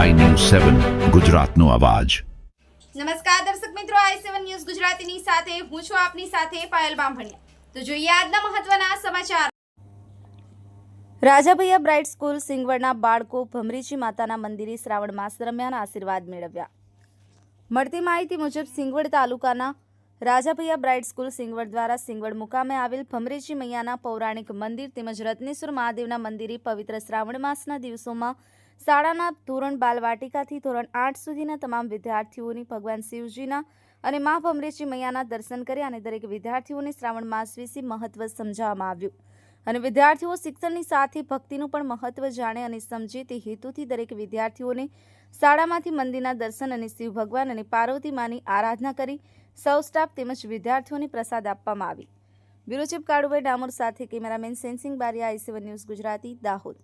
સેવન ગુજરાતનો અવાજ. નમસ્કાર દર્શક મિત્રો આઈ સેવન ન્યૂઝ ગુજરાતીની સાથે, હું છું આપની સાથે પાયલ બામભણિયા. તો જોઈએ આજના મહત્વના સમાચાર. રાજાભૈયા બ્રાઇટ સ્કૂલ સિંગવડના બાળકો ભમરીજી માતાના મંદિરે શ્રાવણ માસ દરમિયાન આશીર્વાદ મેળવ્યા. મળતી માહિતી મુજબ સિંગવડ તાલુકાના રાજાભૈયા બ્રાઇટ સ્કૂલ સિંગવડ દ્વારા સિંગવડ મુકામે આવેલ ભમરીજી મૈયાના પૌરાણિક મંદિર તેમજ રત્નેશ્વર મહાદેવના મંદિરે પવિત્ર શ્રાવણ માસના દિવસોમાં શાળાના ધોરણ બાલવાટિકાથી ધોરણ આઠ સુધીના તમામ વિદ્યાર્થીઓની ભગવાન શિવજીના અને મા ભમરેજી મૈયાના દર્શન કર્યા અને દરેક વિદ્યાર્થીઓને શ્રાવણ માસ વિશે મહત્વ સમજાવવામાં આવ્યું. અને વિદ્યાર્થીઓ શિક્ષણની સાથે ભક્તિનું પણ મહત્વ જાણે અને સમજે તે હેતુથી દરેક વિદ્યાર્થીઓને શાળામાંથી મંદિરના દર્શન અને શિવ ભગવાન અને પાર્વતી માની આરાધના કરી સૌ સ્ટાફ તેમજ વિદ્યાર્થીઓને પ્રસાદ આપવામાં આવી. બ્યુરો કાળુભાઈ ડામોર સાથે cameraman Sensing Bariya I seven news Gujarati, Dahod.